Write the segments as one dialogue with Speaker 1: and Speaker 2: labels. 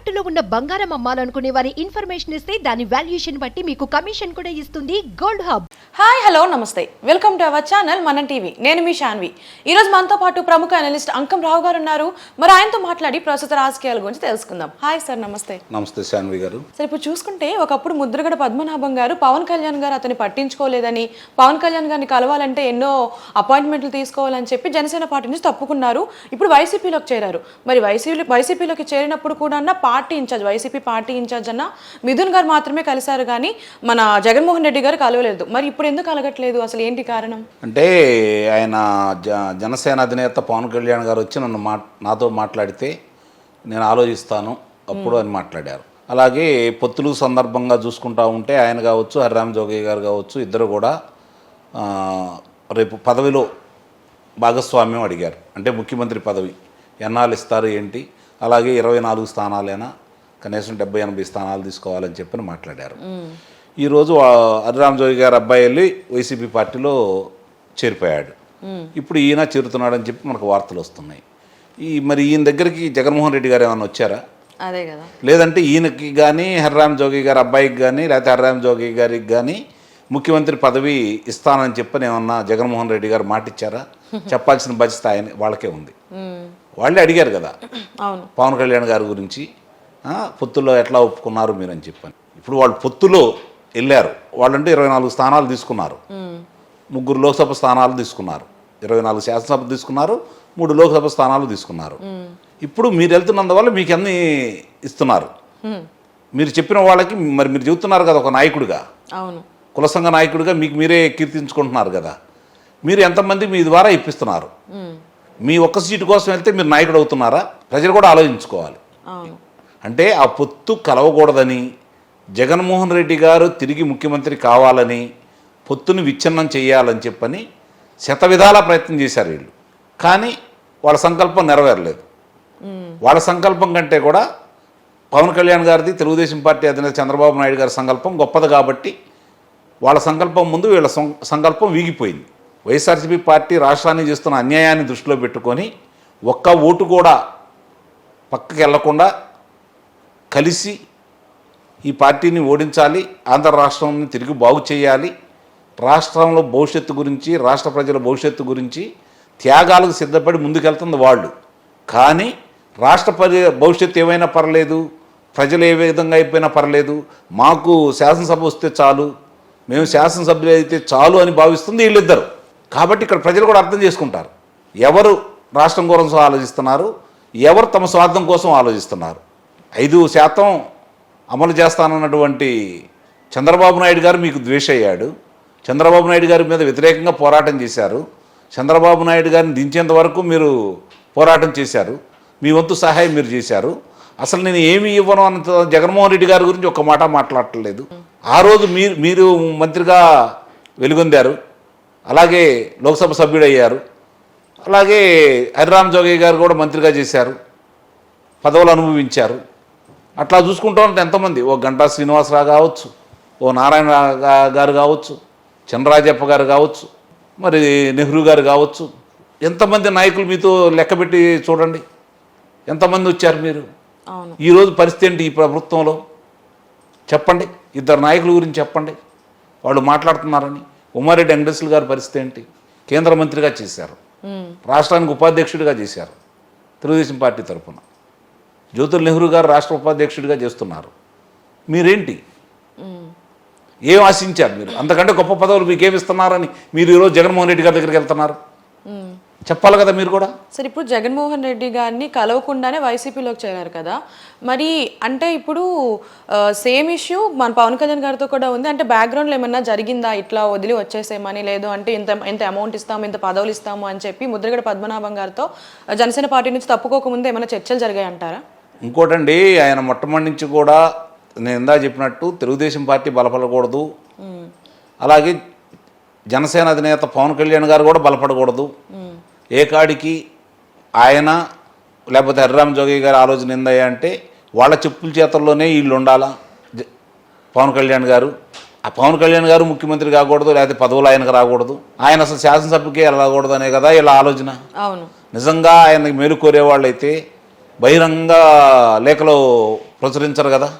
Speaker 1: తాకట్టులో ఉన్న బంగారం అమ్మాలనుకునే వారి ఇన్ఫర్మేషన్ ఇస్తే దాని వాల్యుయేషన్ బట్టి మీకు కమిషన్ కూడా ఇస్తుంది గోల్డ్ హబ్.
Speaker 2: హాయ్ హలో నమస్తే. Welcome to our channel Manam TV. నేను మీ శాన్వి ఈ రోజు మనతో పాటు ప్రముఖ అనలిస్ట్ అంకం రావు గారు ఉన్నారు. మరి ఆయనతో మాట్లాడి ప్రస్తుత రాజకీయాల గురించి తెలుసుకుందాం. హాయ్ సార్ నమస్తే.
Speaker 3: నమస్తే శాన్వి గారు.
Speaker 2: సరే ఇప్పుడు చూసుకుంటే ఒకప్పుడు ముద్రగడ పద్మనాభం గారు పవన్ కళ్యాణ్ గారు అతన్ని పట్టించుకోలేదని పవన్ కళ్యాణ్ గారిని కలవాలంటే ఎన్నో అపాయింట్మెంట్లు తీసుకోవాలని చెప్పి జనసేన పార్టీ నుంచి తప్పుకున్నారు. ఇప్పుడు వైసీపీలోకి చేరారు. మరి వైసీపీ వైసీపీలోకి చేరినప్పుడు కూడా party in-charge YCP party in-charge అన్న మిథున్ గారు మాత్రమే కలిశారు కానీ మన జగన్మోహన్ రెడ్డి గారు కలవలేదు. మరి ఇప్పుడు ఎందుకు కలగట్లేదు? అసలు ఏంటి కారణం?
Speaker 3: అంటే ఆయన జ జనసేన అధినేత పవన్ కళ్యాణ్ గారు వచ్చి నన్ను మా నాతో మాట్లాడితే నేను ఆలోచిస్తాను. అప్పుడు అని మాట్లాడారు. అలాగే పొత్తులు సందర్భంగా చూసుకుంటా ఉంటే ఆయన కావచ్చు హరిరామ్ జోగయ్య గారు కావచ్చు ఇద్దరు కూడా రేపు పదవిలో భాగస్వామ్యం అడిగారు. అంటే ముఖ్యమంత్రి పదవి. ఎన్నాళ్ళు ఇస్తారు ఏంటి? అలాగే ఇరవై నాలుగు స్థానాలైనా కనీసం డెబ్బై ఎనభై స్థానాలు తీసుకోవాలని చెప్పని మాట్లాడారు. ఈరోజు హరిరామ్ జోగి గారు అబ్బాయి వెళ్ళి వైసీపీ పార్టీలో చేరిపోయాడు. ఇప్పుడు ఈయన చేరుతున్నాడని చెప్పి మనకు వార్తలు వస్తున్నాయి. ఈ మరి ఈయన దగ్గరికి జగన్మోహన్ రెడ్డి గారు ఏమైనా వచ్చారా?
Speaker 2: అదే కదా.
Speaker 3: లేదంటే ఈయనకి కానీ హరిరామ్ జోగి గారి అబ్బాయికి కానీ లేకపోతే హరిరామ్ జోగి గారికి కానీ ముఖ్యమంత్రి పదవి ఇస్తానని చెప్పని ఏమన్నా జగన్మోహన్ రెడ్డి గారు మాటిచ్చారా? చెప్పాల్సిన బాధ్యత ఆయన వాళ్ళకే ఉంది. వాళ్ళే అడిగారు కదా. పవన్ కళ్యాణ్ గారి గురించి ఆ, పొత్తులో ఎట్లా ఒప్పుకున్నారు మీరు అని చెప్పని. ఇప్పుడు వాళ్ళు పొత్తులో వెళ్ళారు. వాళ్ళంటే ఇరవై నాలుగు స్థానాలు తీసుకున్నారు. ముగ్గురు లోక్సభ స్థానాలు తీసుకున్నారు. ఇరవై నాలుగు శాసనసభ తీసుకున్నారు. మూడు లోక్సభ స్థానాలు తీసుకున్నారు. ఇప్పుడు మీరు వెళ్తున్నందువల్ల మీకు అన్ని ఇస్తున్నారు. మీరు చెప్పిన వాళ్ళకి మరి మీరు చెబుతున్నారు కదా ఒక నాయకుడిగా. కుల సంఘ నాయకుడిగా మీకు మీరే కీర్తించుకుంటున్నారు కదా. మీరు ఎంతమంది మీ ద్వారా ఇప్పిస్తున్నారు? మీ ఒక్క సీటు కోసం వెళ్తే మీరు నాయకుడు అవుతున్నారా? ప్రజలు కూడా ఆలోచించుకోవాలి. అంటే ఆ పొత్తు కలవకూడదని జగన్మోహన్ రెడ్డి గారు తిరిగి ముఖ్యమంత్రి కావాలని పొత్తుని విచ్ఛిన్నం చేయాలని చెప్పని శతవిధాల ప్రయత్నం చేశారు వీళ్ళు. కానీ వాళ్ళ సంకల్పం నెరవేరలేదు. వాళ్ళ సంకల్పం కంటే కూడా పవన్ కళ్యాణ్ గారిది తెలుగుదేశం పార్టీ అధినేత చంద్రబాబు నాయుడు గారి సంకల్పం గొప్పది కాబట్టి వాళ్ళ సంకల్పం ముందు వీళ్ళ సంకల్పం వీగిపోయింది. వైఎస్ఆర్సీపీ పార్టీ రాష్ట్రాన్ని చేస్తున్న అన్యాయాన్ని దృష్టిలో పెట్టుకొని ఒక్క ఓటు కూడా పక్కకి వెళ్ళకుండా కలిసి ఈ పార్టీని ఓడించాలి ఆంధ్ర రాష్ట్రాన్ని తిరిగి బాగు చేయాలి రాష్ట్రంలో భవిష్యత్తు గురించి రాష్ట్ర ప్రజల భవిష్యత్తు గురించి త్యాగాలకు సిద్ధపడి ముందుకెళ్తుంది వాళ్ళు. కానీ రాష్ట్ర ప్రజ భవిష్యత్తు ఏమైనా పర్లేదు ప్రజలు ఏ విధంగా అయిపోయినా పర్లేదు మాకు శాసనసభ వస్తే చాలు మేము శాసనసభ్యులు అయితే చాలు అని భావిస్తుంది వీళ్ళిద్దరు. కాబట్టి ఇక్కడ ప్రజలు కూడా అర్థం చేసుకుంటారు. ఎవరు రాష్ట్రం కోసం ఆలోచిస్తున్నారు? ఎవరు తమ స్వార్థం కోసం ఆలోచిస్తున్నారు? ఐదు శాతం అమలు చేస్తానన్నటువంటి చంద్రబాబు నాయుడు గారు మీకు ద్వేషయ్యాడు చంద్రబాబు నాయుడు గారి మీద వ్యతిరేకంగా పోరాటం చేశారు. చంద్రబాబు నాయుడు గారిని దించేంత వరకు మీరు పోరాటం చేశారు. మీ వంతు సహాయం మీరు చేశారు. అసలు నేను ఏమి ఇవ్వను అన్న జగన్మోహన్ రెడ్డి గారి గురించి ఒక మాట మాట్లాడలేదు ఆ రోజు మీరు మీరు మంత్రిగా వెలుగొందారు. అలాగే లోక్సభ సభ్యుడయ్యారు. అలాగే హరిరామ్ జోగయ్య గారు కూడా మంత్రిగా చేశారు. పదవులు అనుభవించారు. అట్లా చూసుకుంటూ ఉంటే ఎంతమంది? ఓ గంటా శ్రీనివాసరావు కావచ్చు ఓ నారాయణ గారు కావచ్చు చంద్రరాజప్ప గారు కావచ్చు మరి నెహ్రూ గారు కావచ్చు. ఎంతమంది నాయకులు మీతో లెక్కబెట్టి చూడండి. ఎంతమంది వచ్చారు మీరు? ఈరోజు పరిస్థితి ఏంటి ఈ ప్రభుత్వంలో? చెప్పండి. ఇద్దరు నాయకుల గురించి చెప్పండి. వాళ్ళు మాట్లాడుతున్నారని. ఉమారెడ్డి వెంకటేశ్వర గారి పరిస్థితి ఏంటి? కేంద్ర మంత్రిగా చేశారు. రాష్ట్రానికి ఉపాధ్యక్షుడిగా చేశారు. తెలుగుదేశం పార్టీ తరఫున జ్యోతుల్ నెహ్రూ గారు రాష్ట్ర ఉపాధ్యక్షుడిగా చేస్తున్నారు. మీరేంటి? ఏం ఆశించారు మీరు? అంతకంటే గొప్ప పదవులు మీకు ఏమి ఇస్తున్నారని మీరు ఈరోజు జగన్మోహన్ రెడ్డి గారి దగ్గరికి వెళ్తున్నారు? చెప్పాలి కదా మీరు కూడా?
Speaker 2: సరే ఇప్పుడు జగన్మోహన్ రెడ్డి గారిని కలవకుండానే వైసీపీలోకి చేరారు కదా. మరి అంటే ఇప్పుడు సేమ్ ఇష్యూ మన పవన్ కళ్యాణ్ గారితో కూడా ఉంది. అంటే బ్యాక్గ్రౌండ్లో ఏమన్నా జరిగిందా? ఇట్లా వదిలి వచ్చేసేమని లేదు అంటే ఇంత ఇంత అమౌంట్ ఇస్తాము ఇంత పదవులు ఇస్తాము అని చెప్పి ముద్రగడ పద్మనాభం గారితో జనసేన పార్టీ నుంచి తప్పుకోకముందు ఏమైనా చర్చలు జరిగాయి అంటారా
Speaker 3: ఇంకోటండి ఆయన మొట్టమొదటి నుంచి కూడా నేను ఇందా చెప్పినట్టు తెలుగుదేశం పార్టీ బలపడకూడదు. అలాగే జనసేన అధినేత పవన్ కళ్యాణ్ గారు కూడా బలపడకూడదు. ఏ కాడికి ఆయన లేకపోతే హరిరామ్ జోగి గారి ఆలోచన ఏందయ్యా అంటే వాళ్ళ చెప్పుల చేతల్లోనే వీళ్ళు ఉండాలా? జ- పవన్ కళ్యాణ్ గారు. ఆ పవన్ కళ్యాణ్ గారు ముఖ్యమంత్రి కాకూడదు లేకపోతే పదవులు ఆయనకు రాకూడదు. ఆయన అసలు శాసనసభకి వెళ్ళకూడదు అనే కదా ఇలా ఆలోచన.
Speaker 2: అవును.
Speaker 3: నిజంగా ఆయనకి మేలు కోరేవాళ్ళైతే బహిరంగ లేఖలో ప్రచురించరు కదా.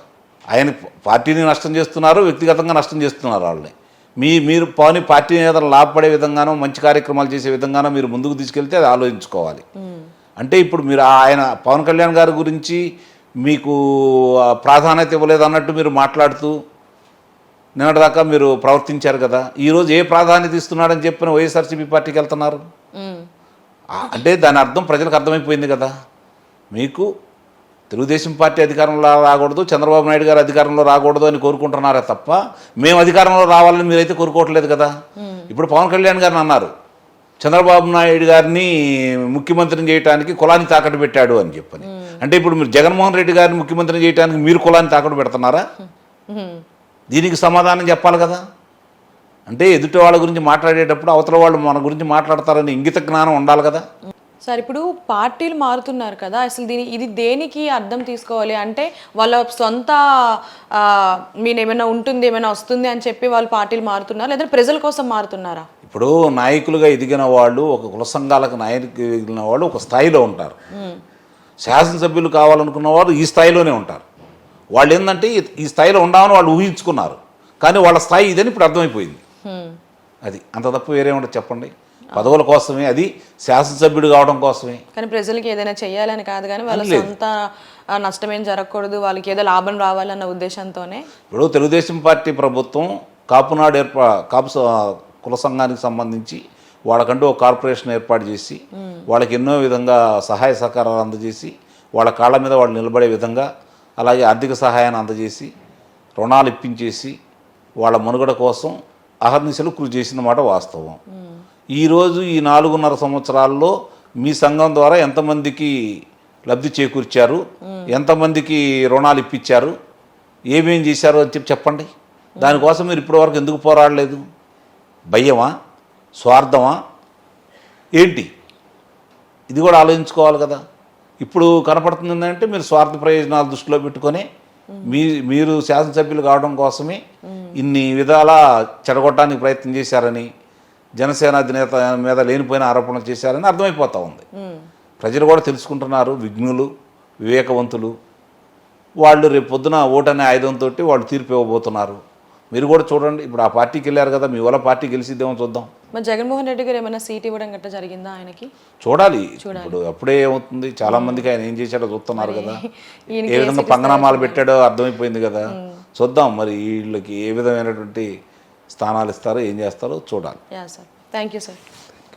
Speaker 3: ఆయన పార్టీని నష్టం చేస్తున్నారు వ్యక్తిగతంగా నష్టం చేస్తున్నారు వాళ్ళని మీ మీరు పోనీ పార్టీ నేతలు లాభపడే విధంగానో మంచి కార్యక్రమాలు చేసే విధంగానో మీరు ముందుకు తీసుకెళ్తే అది ఆలోచించుకోవాలి. అంటే ఇప్పుడు మీరు ఆయన పవన్ కళ్యాణ్ గారి గురించి మీకు ప్రాధాన్యత ఇవ్వలేదు అన్నట్టు మీరు మాట్లాడుతూ నిన్నటిదాకా మీరు ప్రవర్తించారు కదా ఈరోజు ఏ ప్రాధాన్యత ఇస్తున్నాడని చెప్పిన వైఎస్ఆర్సీపీ పార్టీకి వెళ్తున్నారు? అంటే దాని అర్థం ప్రజలకు అర్థమైపోయింది కదా. మీకు తెలుగుదేశం పార్టీ అధికారంలో రాకూడదు చంద్రబాబు నాయుడు గారు అధికారంలో రాకూడదు అని కోరుకుంటున్నారే తప్ప మేము అధికారంలో రావాలని మీరైతే కోరుకోవట్లేదు కదా. ఇప్పుడు పవన్ కళ్యాణ్ గారిని అన్నారు. చంద్రబాబు నాయుడు గారిని ముఖ్యమంత్రిని చేయడానికి కులాన్ని తాకట్టు పెట్టాడు అని చెప్పని. అంటే ఇప్పుడు మీరు జగన్మోహన్ రెడ్డి గారిని ముఖ్యమంత్రిని చేయడానికి మీరు కులాన్ని తాకట్టు పెడుతున్నారా? దీనికి సమాధానం చెప్పాలి కదా. అంటే ఎదుటి వాళ్ళ గురించి మాట్లాడేటప్పుడు అవతల వాళ్ళు మన గురించి మాట్లాడతారని ఇంగిత జ్ఞానం ఉండాలి కదా.
Speaker 2: సార్ ఇప్పుడు పార్టీలు మారుతున్నారు కదా అసలు దీని ఇది దేనికి అర్థం తీసుకోవాలి? అంటే వాళ్ళ సొంత మీన్ ఏమైనా ఉంటుంది ఏమైనా వస్తుంది అని చెప్పి వాళ్ళు పార్టీలు మారుతున్నారా లేదా ప్రజల కోసం మారుతున్నారా?
Speaker 3: ఇప్పుడు నాయకులుగా ఎదిగిన వాళ్ళు ఒక కుల సంఘాలకు నాయకులు ఎదిగిన వాళ్ళు ఒక స్థాయిలో ఉంటారు. శాసనసభ్యులు కావాలనుకున్న వారు ఈ స్థాయిలోనే ఉంటారు. వాళ్ళు ఏంటంటే ఈ- స్థాయిలో ఉండామని వాళ్ళు ఊహించుకున్నారు. కానీ వాళ్ళ స్థాయి ఇదని ఇప్పుడు అర్థమైపోయింది. అది అంత తప్పు వేరే ఉండదు చెప్పండి. పదవుల కోసమే అది శాసనసభ్యుడు కావడం కోసమే.
Speaker 2: కానీ ప్రజలకి ఏదైనా చెయ్యాలని కాదు కానీ వాళ్ళ. సొంత ఆ, నష్టం ఏం జరగకూడదు వాళ్ళకి ఏదో లాభం రావాలన్న ఉద్దేశంతోనే.
Speaker 3: ఇప్పుడు తెలుగుదేశం పార్టీ ప్రభుత్వం కాపునాడు ఏర్పా కాపు కుల సంఘానికి సంబంధించి వాళ్ళకంటూ ఒక కార్పొరేషన్ ఏర్పాటు చేసి వాళ్ళకి ఎన్నో విధంగా సహాయ సహకారాలు అందజేసి వాళ్ళ కాళ్ళ మీద వాళ్ళు నిలబడే విధంగా అలాగే ఆర్థిక సహాయాన్ని అందజేసి రుణాలు ఇప్పించేసి వాళ్ళ మనుగడ కోసం అహర్నిశలు కృషి చేసిన మాట వాస్తవం. ఈరోజు ఈ నాలుగున్నర సంవత్సరాల్లో మీ సంఘం ద్వారా ఎంతమందికి లబ్ధి చేకూర్చారు? ఎంతమందికి రుణాలు ఇప్పించారు? ఏమేం చేశారు అని చెప్పి చెప్పండి. దానికోసం మీరు ఇప్పటివరకు ఎందుకు పోరాడలేదు? భయమా? స్వార్థమా? ఏంటి? ఇది కూడా ఆలోచించుకోవాలి కదా. ఇప్పుడు కనపడుతుంది ఏంటంటే మీరు స్వార్థ ప్రయోజనాలు దృష్టిలో పెట్టుకొని మీ మీరు శాసనసభ్యులు కావడం కోసమే ఇన్ని విధాల చెడగొట్టడానికి ప్రయత్నం చేశారని జనసేన అధినేత మీద లేనిపోయిన ఆరోపణలు చేశారని అర్థమైపోతా ఉంది. ప్రజలు కూడా తెలుసుకుంటున్నారు విఘ్నులు వివేకవంతులు. వాళ్ళు రేపు పొద్దున ఓటనే ఆయుధంతో వాళ్ళు తీర్పు ఇవ్వబోతున్నారు. మీరు కూడా చూడండి ఇప్పుడు ఆ పార్టీకి వెళ్ళారు కదా మీ వల్ల పార్టీ గెలిచిద్దేమో చూద్దాం.
Speaker 2: మరి జగన్మోహన్ రెడ్డి గారు ఏమైనా సీట్ ఇవ్వడం గట్రా జరిగిందా ఆయనకి?
Speaker 3: చూడాలి. ఇప్పుడు అప్పుడే ఏమవుతుంది? చాలా మందికి ఆయన ఏం చేశాడో చూస్తున్నారు కదా. ఏ విధంగా పంగనామాలు పెట్టాడో అర్థమైపోయింది కదా. చూద్దాం మరి వీళ్ళకి ఏ విధమైనటువంటి స్థానాలు ఇస్తారో ఏం చేస్తారో చూడాలి.
Speaker 2: Sir thank you sir